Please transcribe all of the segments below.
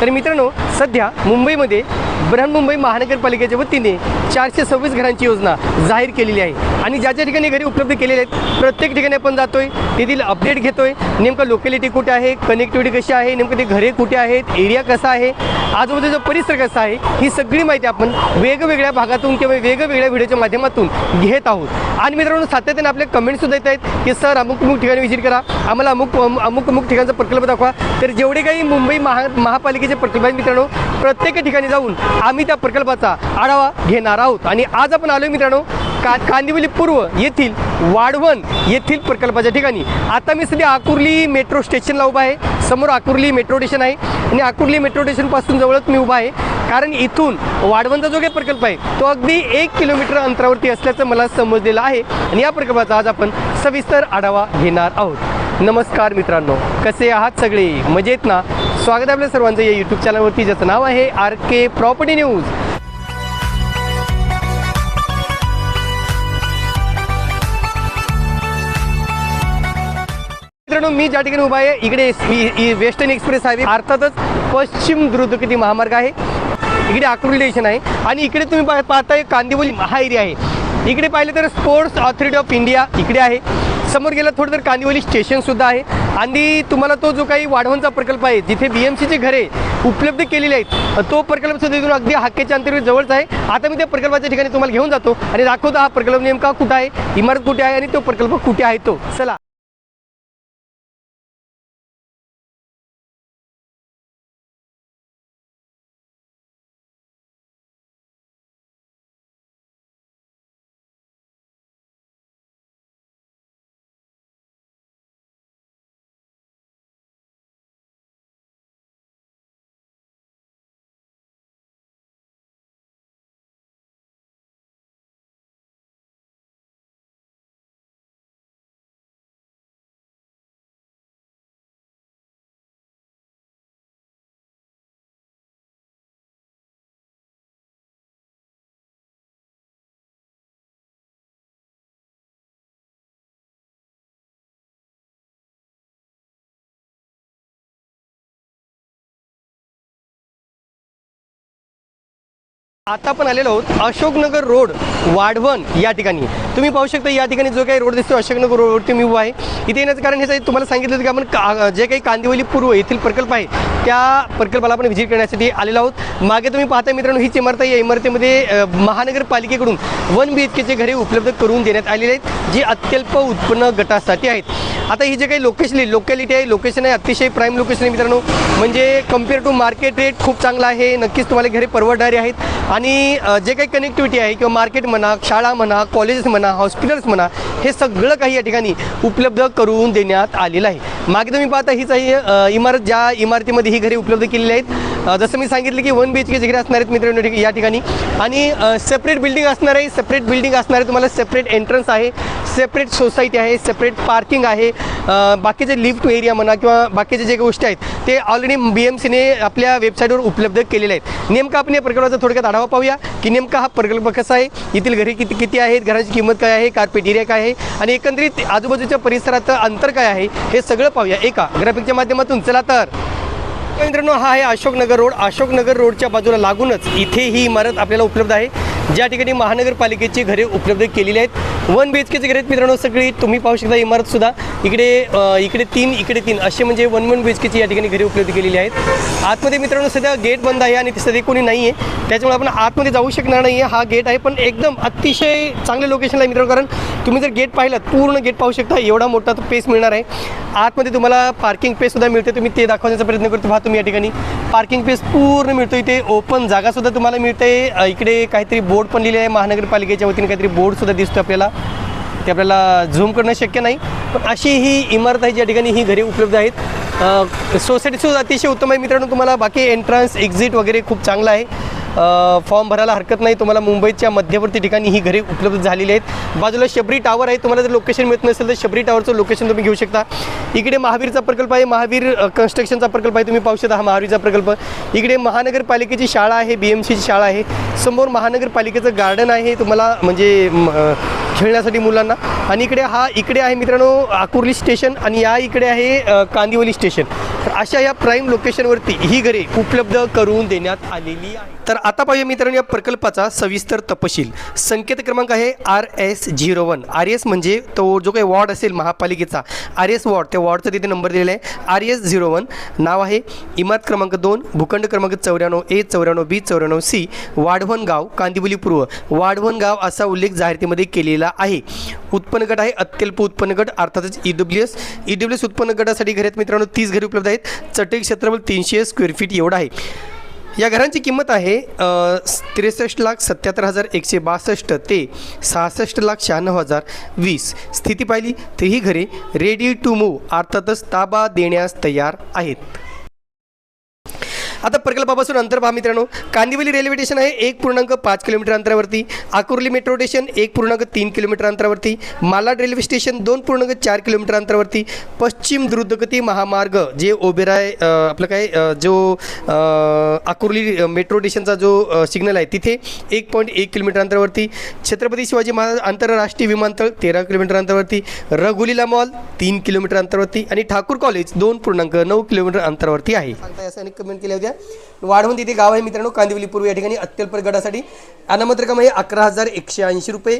तर मित्रांनो सध्या मुंबईमध्ये बृहन्मुंबई महानगरपालिकेच्या वतीने चारशे सव्वीस घरांची योजना जाहीर केलेली आहे. आणि ज्या ज्या ठिकाणी घरी उपलब्ध केलेले आहेत प्रत्येक ठिकाणी आपण जातोय तेथील अपडेट घेतोय. नेमकं लोकॅलिटी कुठे आहे कनेक्टिव्हिटी कशी आहे नेमकं ते घरे कुठे आहेत एरिया कसा आहे आजूबाजूचा परिसर कसा आहे ही सगळी माहिती आपण वेगवेगळ्या भागातून किंवा वेगवेगळ्या व्हिडिओच्या माध्यमातून घेत आहोत. आणि मित्रांनो सातत्याने आपले कमेंटसुद्धा येत आहेत की सर अमुक अमुक ठिकाणी व्हिजिट करा. आम्हाला अमुक अमुक अमुक ठिकाणचा प्रकल्प दाखवा. तर जेवढे काही मुंबई महा महापालिकेचे प्रकल्प आहेत मित्रांनो प्रत्येक ठिकाणी जाऊन आम्ही त्या प्रकल्पाचा आढावा घेणार आहोत. आणि आज आपण आलो मित्रांनो का कांदिवली पूर्व येथील वाढवण येथील प्रकल्पाच्या ठिकाणी. आता मी सध्या आकुर्ली मेट्रो स्टेशनला उभा आहे. समोर आकुर्ली मेट्रो स्टेशन आहे. आणि आकुर्ली मेट्रो स्टेशनपासून जवळच मी उभा आहे. कारण इथून वाढवणचा जो काही प्रकल्प आहे तो अगदी एक किलोमीटर अंतरावरती असल्याचं मला समजलेलं आहे. आणि या प्रकल्पाचा आज आपण सविस्तर आढावा घेणार आहोत. नमस्कार मित्रांनो कसे आहात सगळे? मजेत ना? स्वागत आहे आपल्या सर्वांचं या यूट्यूब चॅनलवरती ज्याचं नाव आहे आर के प्रॉपर्टी न्यूज मित्रांनो मी ज्या ठिकाणी उभा आहे इकडे वेस्टर्न एक्सप्रेस हायवे अर्थातच पश्चिम द्रुतगती महामार्ग आहे. इकडे आकुर्डी स्टेशन आहे. आणि इकडे तुम्ही पा- पाहताय कांदिवली हा एरिया आहे. इकडे पाहिलं तर स्पोर्ट्स ऑथॉरिटी ऑफ इंडिया इकडे आहे. समोर गेलं थोडं तर कांदिवली स्टेशनसुद्धा आहे. आणि तुम्हाला तो जो काही वाढवणचा प्रकल्प आहे जिथे बी एम सीचे घरे उपलब्ध केलेले आहेत तो प्रकल्पसुद्धा इथून अगदी हाकेच्या अंतर्गत जवळच आहे. आता मी त्या प्रकल्पाच्या ठिकाणी तुम्हाला घेऊन जातो आणि दाखवतो हा प्रकल्प नेमका कुठं आहे इमारत कुठे आहे आणि तो प्रकल्प कुठे आहे तो. चला. आता आपण आलेलो आहोत. अशोकनगर रोड वाढवण या ठिकाणी. तुम्ही पाहू शकता या ठिकाणी जो काही रोड दिसतो अशोकनगर रोडवरती मी उभा आहे. इथे येण्याचं कारण हेच तुम्हाला सांगितलं होतं की आपण का जे काही कांदिवली पूर्व येथील प्रकल्प आहे त्या प्रकल्पाला आपण व्हिजिट करण्यासाठी आलेलो आहोत. मागे तुम्ही पाहता मित्रांनो हीच इमारत आहे. या इमारतीमध्ये महानगरपालिकेकडून वन बी एच केचे घरे उपलब्ध करून देण्यात आलेले आहेत जी अत्यल्प उत्पन्न गटासाठी आहेत. आता ही जे काही लोकेशन लोकॅलिटी आहे लोकेशन आहे अतिशय प्राईम लोकेशन आहे मित्रांनो. म्हणजे कंपेअर टू मार्केट रेट खूप चांगला आहे. नक्कीच तुम्हाला घरे परवडणारे आहेत. आणि जे काही कनेक्टिव्हिटी आहे किंवा मार्केट म्हणा शाळा म्हणा कॉलेजेस म्हणा हॉस्पिटल्स म्हणा हे सगळं काही या ठिकाणी उपलब्ध करून देण्यात आलेलं आहे. मागे तुम्ही पाहता हीच आहे इमारत ज्या इमारतीमध्ये ही घरे उपलब्ध केलेली आहेत. जसं मी सांगितलं की वन बी एच केचे घरे असणार आहेत मित्रांनो या ठिकाणी. आणि सेपरेट बिल्डिंग असणार आहे. सेपरेट बिल्डिंग असणार आहे तुम्हाला सेपरेट एंट्रन्स आहे. सेपरेट सोसायटी आहे सेपरेट पार्किंग आहे. बाकीचे लिफ्ट एरिया म्हणा किंवा बाकीचे जे गोष्टी आहेत ते ऑलरेडी बी एम सीने आपल्या वेबसाईटवर उपलब्ध केलेले आहेत. नेमका आपण या प्रकल्पाचा थोडक्यात आढावा पाहूया की नेमका हा प्रकल्प कसा आहे येथील घरे किती किती आहेत घराची किंमत काय आहे कार्पेट एरिया काय आहे आणि एकंदरीत आजूबाजूच्या परिसरात अंतर काय आहे हे सगळं पाहूया. एका ग्राफिकच्या माध्यमातून चला तर. मित्रांनो हा आहे अशोकनगर रोड. अशोकनगर रोडच्या बाजूला लागूनच इथे ही इमारत आपल्याला उपलब्ध आहे. ज्या ठिकाणी महानगरपालिकेची घरे उपलब्ध केलेली आहेत. वन बी एच केची घरे आहेत मित्रांनो सगळी तुम्ही पाहू शकता इमारतसुद्धा इकडे इकडे तीन इकडे तीन असे म्हणजे वन वन बी एच केची या ठिकाणी घरे उपलब्ध केलेली आहेत. आतमध्ये मित्रांनो सध्या गेट बंद आहे आणि सध्या कोणी नाही आहे त्याच्यामुळे आपण आतमध्ये जाऊ शकणार नाही आहे हा गेट आहे पण एकदम अतिशय चांगल्या लोकेशनला आहे मित्रांनो कारण तुम्ही जर गेट पाहिलं पूर्ण गेट पाहू शकता एवढा मोठा तो पेस मिळणार आहे. आतमध्ये तुम्हाला पार्किंग पेससुद्धा मिळते तुम्ही ते दाखवण्याचा प्रयत्न करतो. पहा तुम्ही या ठिकाणी. पार्किंग पेस पूर्ण मिळतो इथे. ओपन जागासुद्धा तुम्हाला मिळते. इकडे काहीतरी बोर्ड पण लिहिले आहे. महानगरपालिकेच्या वतीने काहीतरी बोर्डसुद्धा दिसतो आपल्याला. ते आपल्याला झूम करणं शक्य नाही. पण अशी ही इमारत आहे ज्या ठिकाणी ही घरे उपलब्ध आहेत. सोसायटीसुद्धा अतिशय उत्तम आहे मित्रांनो. तुम्हाला बाकी एंट्रन्स एक्झिट वगैरे खूप चांगलं आहे. फॉर्म भरायला हरकत नाही. तुम्हाला मुंबईच्या मध्यवर्ती ठिकाणी ही घरे उपलब्ध झालेली आहेत. बाजूला शबरी टावर आहे. तुम्हाला जर लोकेशन मिळत नसेल तर शबरी टावरचं लोकेशन तुम्ही घेऊ शकता. इकडे महावीरचा प्रकल्प आहे. महावीर कन्स्ट्रक्शनचा प्रकल्प आहे. तुम्ही पाहू शकता हा महावीरचा प्रकल्प. इकडे महानगरपालिकेची शाळा आहे. बी एम सीची शाळा आहे. समोर महानगरपालिकेचं गार्डन आहे. तुम्हाला म्हणजे खेळण्यासाठी मुलांना. आणि इकडे हा इकडे आहे मित्रांनो आकुर्ली स्टेशन आणि या इकडे आहे कांदिवली स्टेशन तर अशा या प्राईम लोकेशनवरती ही घरे उपलब्ध करून देण्यात आलेली आहे तर आता पाहूया मित्रांनो या प्रकल्पाचा सविस्तर तपशील. संकेत क्रमांक आहे R S zero one. R S म्हणजे तो जो काही वॉर्ड असेल महापालिकेचा आर एस वॉर्ड त्या वॉर्डचा तिथे नंबर दिलेला आहे. आर एस झिरो वन नाव आहे इमारत क्रमांक दोन भूखंड क्रमांक चौऱ्याण्णव ए चौऱ्याण्णव बी चौऱ्याण्णव सी वाढवण गाव कांदिवली पूर्व वाढवण गाव असा उल्लेख जाहिरातीमध्ये केलेला आहे. उत्पन्न गट आहे अत्यल्प उत्पन्न गट अर्थातच E W S E W S उत्पन्न गटासाठी घरात मित्रांनो तीस घरे उपलब्ध आहेत. चटई क्षेत्रफळ तीनशे स्क्वेअर फीट एवढं आहे. या घरांची किंमत आहे त्रेसष्ट लाख सत्याहत्तर हजार एकशे बासष्ट ते सहासष्ट लाख शहाण्णव हजार वीस. स्थिती पाहिली तर ही घरे रेडी टू मूव्ह अर्थातच ताबा देण्यास तयार आहेत. आता प्रकल्पापासून अंतर पहा मित्रांनो. कांदिवली रेल्वे स्टेशन आहे एक पूर्णांक पाच किलोमीटर अंतरावरती. आकुर्ली मेट्रो स्टेशन एक पूर्णांक तीन किलोमीटर अंतरावरती. मालाड रेल्वे स्टेशन दोन पूर्णांक चार किलोमीटर अंतरावरती. पश्चिम द्रुतगती महामार्ग जे ओबेराय आपलं काय जो आकुर्ली मेट्रो स्टेशनचा जो सिग्नल आहे तिथे एक पॉईंट एक किलोमीटर अंतरावरती. छत्रपती शिवाजी महाराज आंतरराष्ट्रीय विमानतळ तेरा किलोमीटर अंतरावरती. रघुलीला मॉल तीन किलोमीटर अंतरावरती. आणि ठाकूर कॉलेज दोन पूर्णांक नऊ किलोमीटर अंतरावरती आहे. सांगता असं अनेक कमेंट केल्या होत्या. वाढवून तिथे गाव आहे मित्रांनो. कांदिवली पूर्व या ठिकाणी अत्यल्प गटासाठी अनामत आहे अकरा हजार एकशे ऐंशी रुपये.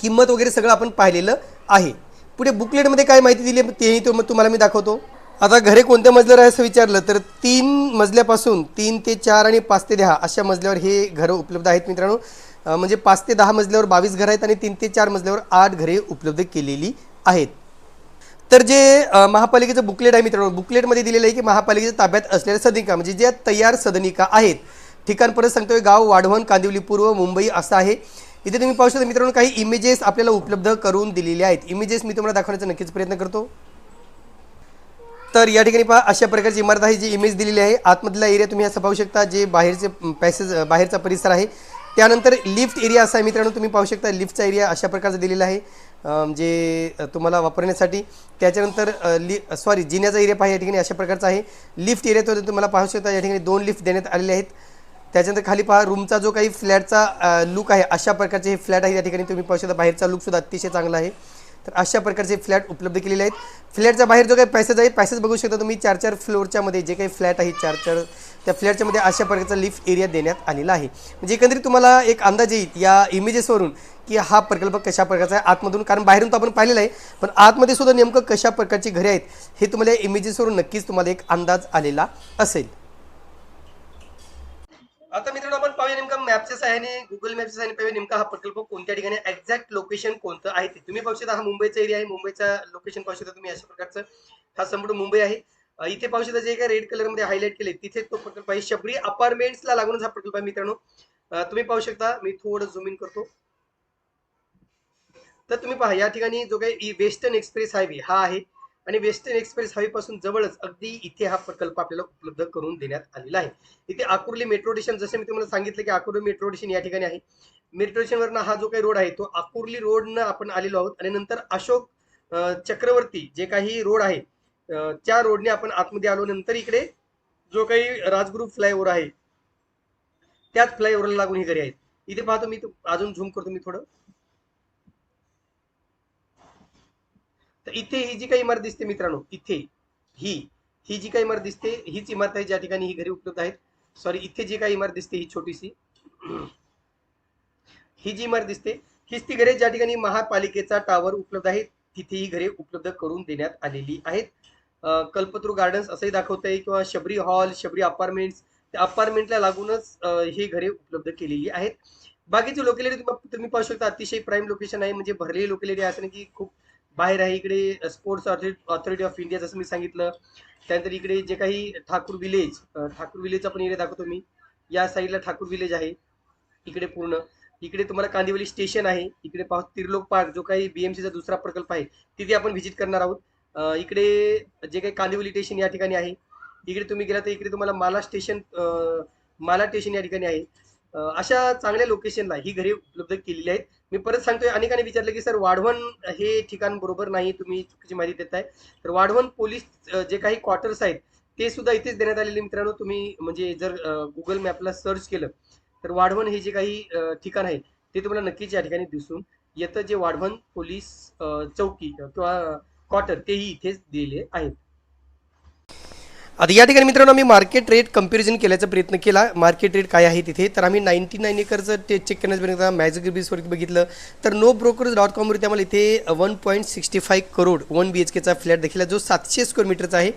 किंमत वगैरे सगळं आपण पाहिलेलं आहे. पुढे बुकलेटमध्ये काय माहिती दिली आहे तेही तो तुम्हाला मी दाखवतो. आता घरे कोणत्या मजल्यावर आहे असं विचारलं तर तीन मजल्यापासून तीन ते चार आणि पाच ते दहा अशा मजल्यावर हे घरं उपलब्ध आहेत मित्रांनो. म्हणजे पाच ते दहा मजल्यावर बावीस घरं आहेत आणि तीन ते चार मजल्यावर आठ घरे उपलब्ध केलेली आहेत. तर जे महापालिकेचं बुकलेट आहे मित्रांनो बुकलेटमध्ये दिलेलं आहे की महापालिकेच्या ताब्यात असलेल्या सदनिका म्हणजे ज्या तयार सदनिका आहेत ठिकाण परत सांगतोय गाव वाढवण कांदिवली पूर्व मुंबई असं आहे. इथे तुम्ही पाहू शकता मित्रांनो काही इमेजेस आपल्याला उपलब्ध करून दिलेले आहेत. इमेजेस मी तुम्हाला दाखवण्याचा नक्कीच प्रयत्न करतो. तर या ठिकाणी पहा अशा प्रकारची इमारत आहे जी इमेज दिलेली आहे. आतमधला एरिया तुम्ही असं पाहू शकता जे बाहेरचे पॅसेज बाहेरचा परिसर आहे. त्यानंतर लिफ्ट एरिया असा आहे मित्रांनो तुम्ही पाहू शकता लिफ्टचा एरिया अशा प्रकारचा दिलेला आहे. जे म्हणजे, तुम्हाला वापरण्यासाठी. त्याच्यानंतर लि सॉरी जिन्याचा एरिया पहा या ठिकाणी अशा प्रकारचा आहे. लिफ्ट एरिया तो तुम्हाला पाहू शकता या ठिकाणी दोन लिफ्ट देण्यात आलेले आहेत. त्याच्यानंतर खाली पहा रूमचा जो काही फ्लॅटचा लुक आहे अशा प्रकारचे हे फ्लॅट आहे या ठिकाणी तुम्ही पाहू शकता बाहेरचा लुकसुद्धा अतिशय चांगला आहे. तर अशा प्रकारचे फ्लॅट उपलब्ध केलेले आहेत. फ्लॅटच्या बाहेर जो काही पॅसेज आहे पॅसेज बघू शकता तुम्ही. चार चार फ्लोअरच्यामध्ये जे काही फ्लॅट आहे चार चार त्या फ्लॅटच्यामध्ये अशा प्रकारचा लिफ्ट एरिया देण्यात आलेला आहे. म्हणजे एकंदरीत तुम्हाला एक अंदाज येईल या इमेजेसवरून की हा प्रकल्प कशा प्रकारचा आहे आतमधून कारण बाहेरून तर आपण पाहिलेला आहे पण आतमध्ये सुद्धा नेमकं कशा प्रकारची घरे आहेत हे तुम्हाला या इमेजेसवरून नक्कीच तुम्हाला एक अंदाज आलेला असेल आता मित्रांनो आपण पाहूया नेमका मॅपच्या सहाय्याने गुगल मॅपच्या सहाय्याने नेमका हा प्रकल्प कोणत्या ठिकाणी एक्झॅक्ट लोकेशन कोणतं आहे ते. तुम्ही पाहू शकता हा मुंबईचा एरिया आहे. मुंबईचा लोकेशन पाहू शकता तुम्ही अशा प्रकारचं. हा संपूर्ण मुंबई आहे. इथे पाहू शकता जे काही रेड कलरमध्ये हायलाईट केले तिथे तो प्रकल्प आहे. शबरी अपार्टमेंट्सला लागूनच हा प्रकल्प आहे मित्रांनो. तुम्ही पाहू शकता मी थोडं झूम इन करतो. तर तुम्ही पहा या ठिकाणी जो काही वेस्टर्न एक्सप्रेस हायवे हा आहे. आणि वेस्टर्न एक्सप्रेस हायवे पासून जवळच अगदी इथे हा प्रकल्प आपल्याला उपलब्ध करून देण्यात आलेला आहे. इथे आकुर्ली मेट्रो स्टेशन जसे मी तुम्हाला सांगितलं की आकुर्ली मेट्रो स्टेशन या ठिकाणी आहे. मेट्रो स्टेशनवरनं हा जो काही रोड आहे तो आकुर्ली रोडनं आपण आलेलो आहोत आणि नंतर अशोक चक्रवर्ती जे काही रोड आहे त्या रोडने आपण आतमध्ये आलो. नंतर इकडे जो काही राजगुरू फ्लायओव्हर आहे त्याच फ्लायओव्हरला लागून ही घरी आहेत. इथे पाहतो मी अजून झूम करतो मी थोडं. तर इथे ही जी काही इमारत दिसते मित्रांनो इथे ही ही जी काही इमारत दिसते हीच इमारत आहे ज्या ठिकाणी ही घरे उपलब्ध आहेत. सॉरी इथे जी काही इमारत दिसते ही छोटीशी ही जी इमारत दिसते हीच ती घरे ज्या ठिकाणी महापालिकेचा टावर उपलब्ध आहे तिथे ही घरे उपलब्ध करून देण्यात आलेली आहेत. अं, कल्पतरू गार्डन्स असंही दाखवत आहे किंवा शबरी हॉल शबरी अपार्टमेंट्स त्या अपार्टमेंटला लागूनच ही घरे उपलब्ध केलेली आहेत. बाकीची लोकेलिटी तुम्ही तुम्ही पाहू शकता अतिशय प्राईम लोकेशन आहे म्हणजे भरलेली लोकेलिटी असं नाही की खूप बाहेर आहे इकडे स्पोर्ट्स ऑथॉरिटी ऑफ इंडिया जसं मी सांगितलं त्यानंतर इकडे जे काही ठाकूर विलेज ठाकूर विलेजचा पण एरिया दाखवतो मी. या साईडला ठाकूर विलेज आहे इकडे पूर्ण. इकडे तुम्हाला कांदिवली स्टेशन आहे इकडे पाहू तिरलोक पार्क जो काही बीएमसीचा दुसरा प्रकल्प आहे तिथे आपण व्हिजिट करणार आहोत. इकडे जे काही कांदिवली स्टेशन या ठिकाणी आहे इकडे तुम्ही गेला तर इकडे तुम्हाला माला स्टेशन माला स्टेशन या ठिकाणी आहे. अशा चांगल्या लोकेशनला ही घरे उपलब्ध केलेली आहेत. मी परत सांगतोय अनेकांनी विचारलं की सर वाढवण हे ठिकाण बरोबर नाही तुम्ही चुकीची माहिती देताय. तर वाढवण पोलीस जे काही क्वार्टर्स आहेत ते सुद्धा इथेच देण्यात आलेले मित्रांनो तुम्ही म्हणजे जर गुगल मॅपला सर्च केलं तर वाढवण हे जे काही ठिकाण आहे ते तुम्हाला नक्कीच या ठिकाणी दिसून येतं. जे वाढवण पोलीस चौकी किंवा क्वार्टर तेही इथेच दिले आहेत. आता या ठिकाणी मित्रांनो आम्ही मार्केट रेट कंपॅरिझन केल्याचा प्रयत्न केला. मार्केट रेट काय आहे तिथे? तर आम्ही नाईन्टी नाईन एकरचं ते चेक करण्याचा मॅजिक रिब्सवरती बघितलं. तर नो ब्रोकर्स डॉट कॉमवरती आम्हाला इथे one point sixty five crore one B H केचा flat देखील जो सातशे स्क्वेअर मीटरचा आहे.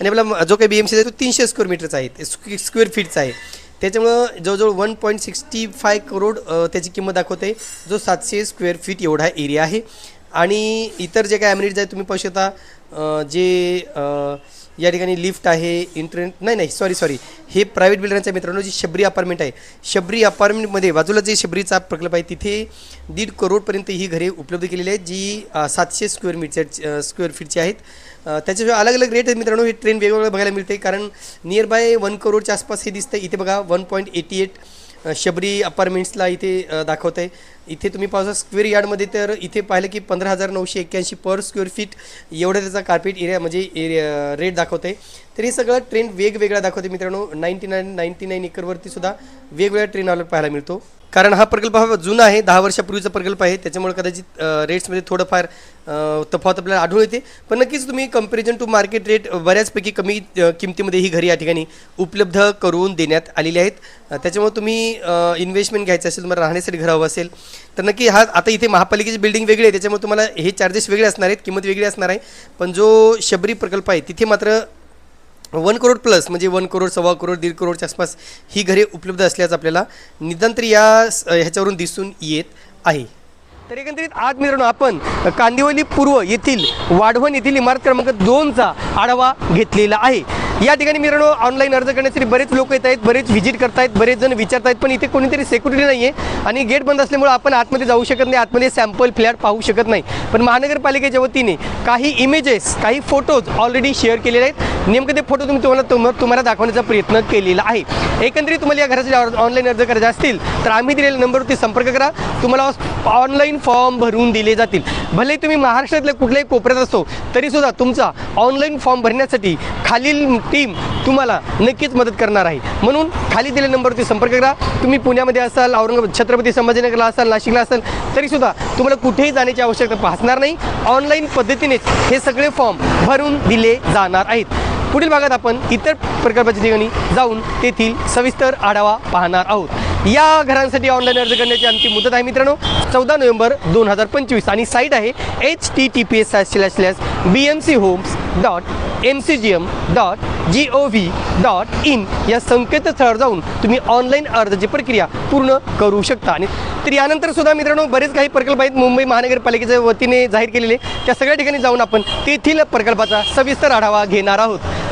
आणि आपला जो काही बी एम सी आहे तो तीनशे स्क्वेअर मीटरचा आहे. ते स्क्वे- स्क्वेअर फीटचा आहे. त्याच्यामुळं जवळजवळ one point sixty five crore त्याची किंमत दाखवते जो सातशे स्क्वेअर फीट एवढा एरिया आहे. आणि इतर जे काय ॲमिनिटीज आहेत तुम्ही पाहू शकता जे या ठिकाणी लिफ्ट आहे इंटरनेट नाही नाही सॉरी सॉरी हे प्रायव्हेट बिल्डरांचं मित्रांनो जी शबरी अपार्टमेंट आहे. शबरी अपार्टमेंटमध्ये बाजूला जे शबरीचा प्रकल्प आहे तिथे दीड करोडपर्यंत ही घरे उपलब्ध केलेली आहेत जी सातशे स्क्वेअर मीटच्या स्क्वेअर फीटची आहेत. त्याच्याशिवाय अलग अलग रेट आहेत मित्रांनो हे ट्रेन वेगवेगळं बघायला मिळते कारण नियर बाय वन करोडच्या आसपास हे दिसतं इथे बघा one point eighty eight Shabari अपार्टमेंट्सला इथे दाखवतं दाखवत आहे इथे तुम्ही पाहता स्क्वेअर यार्डमध्ये तर इथे पाहिलं की पंधरा हजार नऊशे एक्क्याऐंशी पर स्क्वेअर फीट एवढा त्याचा कार्पेट एरिया म्हणजे एरिया रेट दाखवते तर हे सगळं ट्रेंड वेगवेगळा दाखवते मित्रांनो. नाईन्टी नाईन नाईन्टी नाईन एकरवरती सुद्धा वेगवेगळ्या ट्रेन आपल्याला पाहायला मिळतो. कारण हा प्रकल्प हा जुना आहे दहा वर्षापूर्वीचा प्रकल्प आहे. त्याच्यामुळे कदाचित रेट्समध्ये थोडंफार तफावत आपल्याला आढळून येते. पण नक्कीच तुम्ही कंपॅरिझन टू मार्केट रेट बऱ्याचपैकी कमी किमतीमध्ये ही घरी या ठिकाणी उपलब्ध करून देण्यात आलेली आहेत. त्याच्यामुळे तुम्ही इन्व्हेस्टमेंट घ्यायचं असेल तुम्हाला राहण्यासाठी घर हवं असेल तर नक्की हा आता इथे महापालिकेची बिल्डिंग वेगळी आहे त्याच्यामुळे तुम्हाला हे चार्जेस वेगळे असणार आहेत किंमत वेगळी असणार आहे. पण जो शबरी प्रकल्प आहे तिथे मात्र वन करोड प्लस म्हणजे वन करोड सव्वा करोड दीड करोडच्या आसपास ही घरे उपलब्ध असल्याचं आपल्याला निदान तरी या स- ह्याच्यावरून दिसून येत आहे. तर एकंदरीत आज मित्रांनो आपण कांदिवली पूर्व येथील वाढवण येथील इमारत क्रमांक दोनचा आढावा घेतलेला आहे. या ठिकाणी मित्रांनो ऑनलाईन अर्ज करण्यासाठी बरेच लोक येत आहेत बरेच व्हिजिट करतायत बरेच जण विचारत आहेत पण इथे कोणीतरी सेक्युरिटी नाही आहे आणि गेट बंद असल्यामुळे आपण आतमध्ये जाऊ शकत नाही आतमध्ये सॅम्पल फ्लॅट पाहू शकत नाही. पण महानगरपालिकेच्या वतीने काही इमेजेस काही फोटोज ऑलरेडी शेअर केलेले आहेत. नेमके ते फोटो तुम्ही तुम्हाला तुम्हाला दाखवण्याचा प्रयत्न केलेला आहे. एकंदरीत तुम्हाला या घरासाठी ऑनलाईन अर्ज करायचे असतील तर आम्ही दिलेल्या नंबरवरती संपर्क करा. तुम्हाला ऑनलाईन फॉर्म भरून दिले जातील. भले तुम्ही महाराष्ट्रातल्या कुठल्याही कोपऱ्यात असतो तरीसुद्धा तुमचा ऑनलाईन फॉर्म भरण्यासाठी खालील टीम तुम्हाला नक्कीच मदत करणार आहे. म्हणून खाली दिलेल्या नंबरवरती संपर्क करा. तुम्ही पुण्यामध्ये असाल औरंगाबाद छत्रपती संभाजीनगरला असाल नाशिकला असाल तरीसुद्धा तुम्हाला कुठेही जाण्याची आवश्यकता भासणार नाही. ऑनलाईन पद्धतीनेच हे सगळे फॉर्म भरून दिले जाणार आहेत. पुढील भागात आपण इतर प्रकल्पाच्या ठिकाणी जाऊन तेथील सविस्तर आढावा पाहणार आहोत. या घरांसाठी ऑनलाईन अर्ज करण्याची अंतिम मुदत आहे मित्रांनो. चौदा नोव्हेंबर दोन हजार पंचवीस आणि साईट आहे H T T P S slash slash B M C homes dot M C G M dot G O V dot in या संकेतस्थळावर जाऊन तुम्ही ऑनलाईन अर्जाची प्रक्रिया पूर्ण करू शकता. आणि तर यानंतर सुद्धा मित्रांनो बरेच काही प्रकल्प आहेत. मुंबई महानगरपालिकेच्या वतीने जाहीर केलेले. त्या सगळ्या ठिकाणी जाऊन आपण तेथील प्रकल्पाचा सविस्तर आढावा घेणार आहोत.